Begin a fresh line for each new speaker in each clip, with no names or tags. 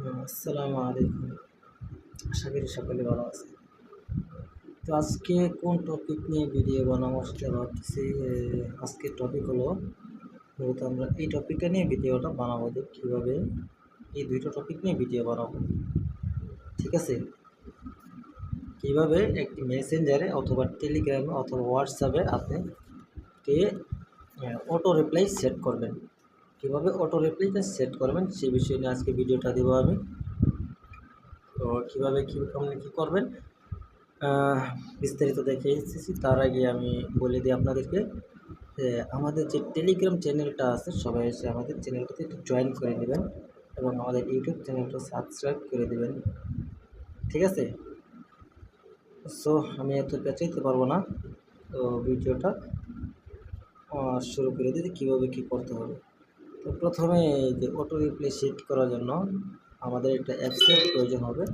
আসসালামু আলাইকুম। আশা করি সকলে ভালো আছে তো আজকে কোন টপিক নিয়ে ভিডিও বানাবো সেটা ভাবতেছি এ, আজকের টপিক হলো মূলত আমরা এই টপিকটা নিয়ে ভিডিওটা বানাবো যে কীভাবে এই দুইটা টপিক নিয়ে ভিডিও বানাবো। ঠিক আছে? কীভাবে একটি মেসেঞ্জারে অথবা টেলিগ্রামে অথবা হোয়াটসঅ্যাপে আপনি অটো রিপ্লাই সেট করবেন। কীভাবে অটো রিপ্লাইটা সেট করবেন সে বিষয়ে নিয়ে আজকে ভিডিওটা দেবো আমি। তো কীভাবে কী, আপনি কী করবেন? বিস্তারিত দেখে এসেছি। তার আগে আমি বলে দিই আপনাদেরকে আমাদের যে টেলিগ্রাম চ্যানেলটা আছে, সবাই এসে আমাদের চ্যানেলটাতে একটু জয়েন করে নেবেন এবং আমাদের ইউটিউব চ্যানেলটা সাবস্ক্রাইব করে দেবেন। ঠিক আছে? সো আমি এত পেঁচাইতে পারব না। তো ভিডিওটা শুরু করে দিতে কীভাবে কী করতে হবে। তো প্রথমে যে অটো রিপ্লে সেট করার জন্য আমাদের একটা অ্যাপসের প্রয়োজন হবে।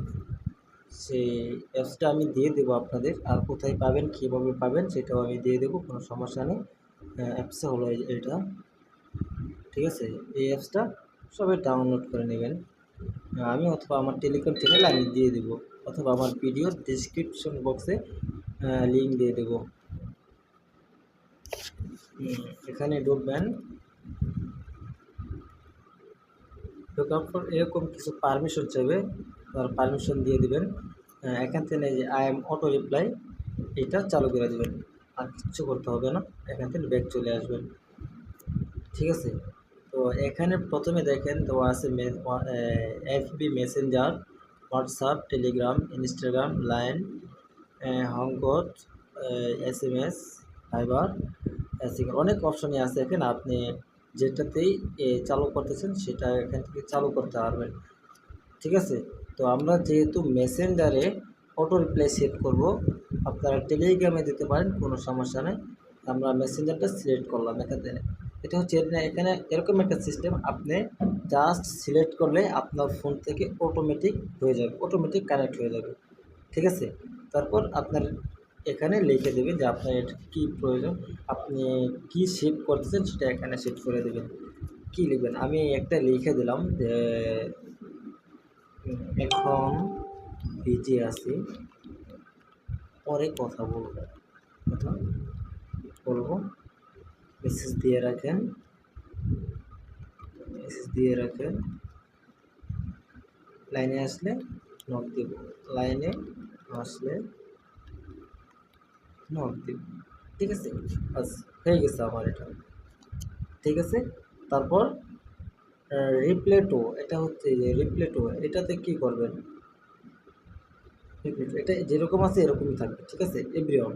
সেই অ্যাপসটা আমি দিয়ে দেবো আপনাদের। আর কোথায় পাবেন, কীভাবে পাবেন সেটাও আমি দিয়ে দেবো, কোনো সমস্যা নেই। অ্যাপসটা হলো এটা। ঠিক আছে? এই অ্যাপসটা সবাই ডাউনলোড করে নেবেন। আমি অথবা আমার টেলিগ্রাম চ্যানেল আমি দিয়ে দেবো। অথবা আমার ভিডিওর ডিসক্রিপশন বক্সে লিঙ্ক দিয়ে দেবো। এখানে ঢুকবেন। ঢোকার এরকম কিছু পারমিশন চাইবে, তার পারমিশন দিয়ে দিবেন। এখান থেকে যে আই এম অটো রিপ্লাই এটা চালু করে দেবেন। আর কিচ্ছু করতে হবে না, এখান থেকে ব্যাক চলে আসবেন। ঠিক আছে? তো এখানে প্রথমে দেখেন তো আছে FB Messenger WhatsApp Telegram Instagram Line হংকট S M S Viber অনেক অপশনই আছে। এখানে আপনি যেটাতেই চালু করতেছেন, সেটা এখান থেকে চালু করতে পারবেন। ঠিক আছে? তো আমরা যেহেতু মেসেঞ্জারে অটো রিপ্লাই সেট করব, আপনারা টেলিগ্রামে দিতে পারেন, কোনো সমস্যা নেই। আমরা মেসেঞ্জারটা সিলেক্ট করলাম এখানে এটা হচ্ছে এখানে এরকম একটা সিস্টেম আপনি জাস্ট সিলেক্ট করলে আপনার ফোন থেকে অটোমেটিক হয়ে যাবে অটোমেটিক কানেক্ট হয়ে যাবে। ঠিক আছে? তারপর আপনার এখানে লিখে দেবেন যে আপনার এটা কী প্রয়োজন, আপনি কি সেভ করতেছেন সেটা এখানে সেট করে দেবেন। কি লিখবেন? আমি একটা লিখে দিলাম যে এখন বিজি আছি, পরে কথা বলব। কথা বলব। মেসেজ দিয়ে রাখেন। মেসেজ দিয়ে রাখেন। লাইনে আসলে নক দেব। লাইনে আসলে নক দেব ঠিক আছে, বাস, হয়ে গেছে আমার এটা। ঠিক আছে, তারপর রিপ্লে টু এটা হচ্ছে যে রিপ্লে টু এটাতে কি করবেন? রিপ্লে টু এটা যেরকম আছে এরকমই থাকবে, ঠিক আছে এভরিওয়ান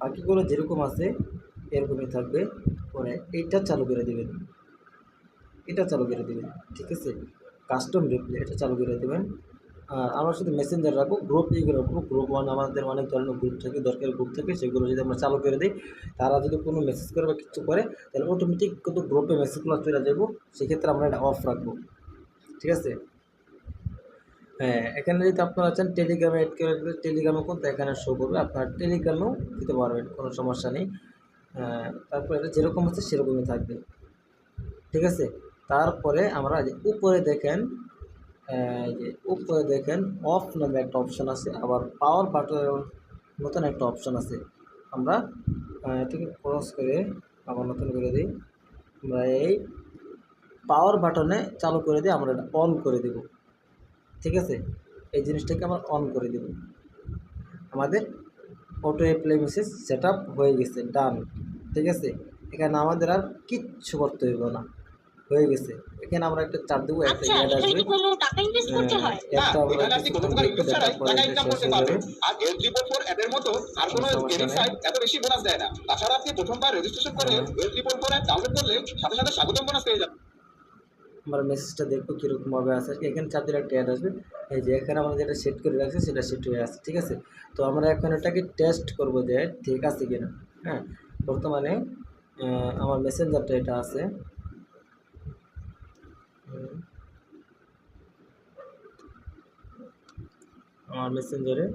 বাকিগুলো যেরকম আছে এরকমই থাকবে, পরে এইটা চালু করে দেবেন। এটা চালু করে দেবেন, ঠিক আছে কাস্টম রিপ্লে এটা চালু করে দেবেন। আমরা শুধু মেসেঞ্জার রাখব গ্রুপ ইউগুলো রাখব গ্রুপ ওয়ান আমাদের অনেক ধরনের গ্রুপ থাকে, দরকারি গ্রুপ থাকে, সেগুলো যদি আমরা চালু করে দিই, তারা যদি কোনো মেসেজ করে বা কিছু করে, তাহলে অটোমেটিক কিন্তু গ্রুপে মেসেজগুলো চলে যাব সেক্ষেত্রে আমরা এটা অফ রাখব। ঠিক আছে? হ্যাঁ এখানে যদি আপনারা চান টেলিগ্রামে অ্যাড করে টেলিগ্রামে কিন্তু এখানে শো করবে, আপনার টেলিগ্রামেও দিতে পারবেন, কোনো সমস্যা নেই। তারপর এটা যেরকম আছে সেরকমই থাকবে। ঠিক আছে? তারপরে আমরা উপরে দেখেন এই যে উপরে দেখেন অফ নামে একটা অপশান আছে, আবার পাওয়ার বাটনের মতন একটা অপশান আছে। আমরা এটাকে ক্রস করে আবার নতুন করে দিই। আমরা এই পাওয়ার বাটনে চালু করে দিয়ে আমরা এটা অন করে দেব। ঠিক আছে? এই জিনিসটাকে আমরা অন করে দেব। আমাদের অটো রিপ্লাই মেসেজ সেট হয়ে গেছে ডান ঠিক আছে? এখানে আমাদের আর কিচ্ছু করতে হইব না। হয়ে গেছে। এখানে আমরা একটা চাপ দেবো একটা
আচ্ছা এখানে
আসবে?
কোনো টাকা ইনভেস্ট করতে হয়?
একটা আমরা
এখানে কোনো
কিছুক্ষণ
ইনভেস্ট
দেখার
ছাড়াই টাকা ইনকাম করতে পারবেন আর এল ত্রিপল ফোর অ্যাপের মতো আর কোনো গেমিং সাইট এত বেশি বোনাস দেয় না। তাছাড়া আপনি প্রথমবার রেজিস্ট্রেশন করে। L triple four app download করলে সাথে সাথে স্বাগতম বোনাস পেয়ে যাবেন।
আমরা মেসেজটা দেখব কীরকমভাবে আসে এখানে চার দিন একটা অ্যাড আসবে। এই যে এখানে আমরা যেটা সেট করে রাখছি সেটা সেট হয়ে আসছে ঠিক আছে? তো আমরা এখন এটাকে টেস্ট করব যে ঠিক আছে কিনা। হ্যাঁ বর্তমানে আমার মেসেঞ্জারটা এটা আছে। আমার মেসেঞ্জারে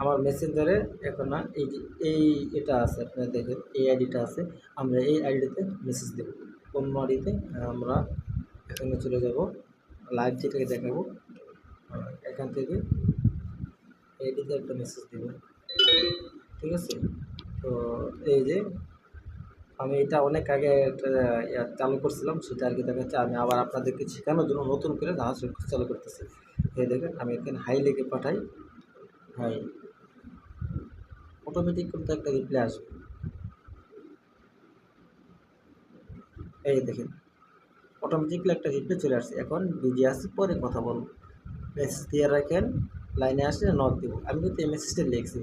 আমার মেসেঞ্জারে এখন না এই যে, এই এটা আছে, আপনারা দেখেন, এই আইডিটা আছে, আমরা এই আইডিতে মেসেজ দেব। অন্য আইডিতে আমরা এখানে চলে যাব লাইভ যেটাকে দেখাবো, এখান থেকে এইটিতে একটা মেসেজ দেব। ঠিক আছে? তো এই যে আমি এটা অনেক আগে চালু করছিলাম, সেটা আর কি দেখাচ্ছে, আমি আবার আপনাদেরকে শেখানোর জন্য নতুন করে জাহাজ চালু করতেছি। এই দেখেন, আমি এখানে হাই লিখে পাঠাই হাই অটোমেটিক কিন্তু একটা রিপ্লাই আসবে। এই দেখেন অটোমেটিকলি একটা রিপ্লাই চলে আসছে। এখন বিজি আসছে পরে কথা বলব। মেসেজ দিয়ে রাখেন লাইনে আসলে নক দেবো। আমি কিন্তু এই মেসেজটা লিখছি।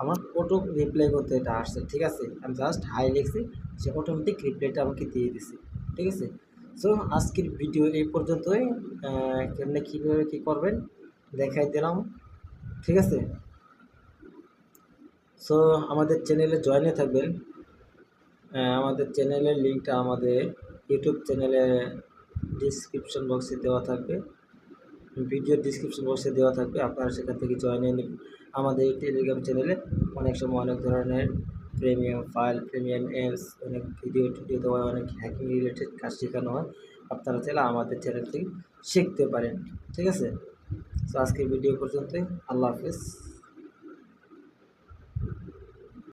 আমার অটো রিপ্লাই করতে এটা আসছে, ঠিক আছে? আমি জাস্ট হাই লিখছি, সে অটোমেটিক রিপ্লাইটা আমাকে দিয়ে দিছে, ঠিক আছে? সো আজকের ভিডিও এই পর্যন্তই কেমনে কীভাবে কী করবেন দেখাই দিলাম, ঠিক আছে? সো আমাদের চ্যানেলে জয়েনে থাকবেন আমাদের চ্যানেলের লিঙ্কটা আমাদের ইউটিউব চ্যানেলে ডিসক্রিপশন বক্সে দেওয়া থাকবে ভিডিও ডিসক্রিপশন বক্সে দেওয়া থাকবে, আপনারা সেখান থেকে জয়েন নেবেন। আমাদের টেলিগ্রাম চ্যানেলে অনেক সময় অনেক ধরনের প্রিমিয়াম ফাইল প্রিমিয়াম এপস অনেক ভিডিও টিডিও দেওয়া অনেক হ্যাকিং রিলেটেড কাজ শেখানো হয়। আপনারা চাইলে আমাদের চ্যানেল থেকে শিখতে পারেন, ঠিক আছে? তো আজকের ভিডিও পর্যন্তই। আল্লাহ হাফেজ।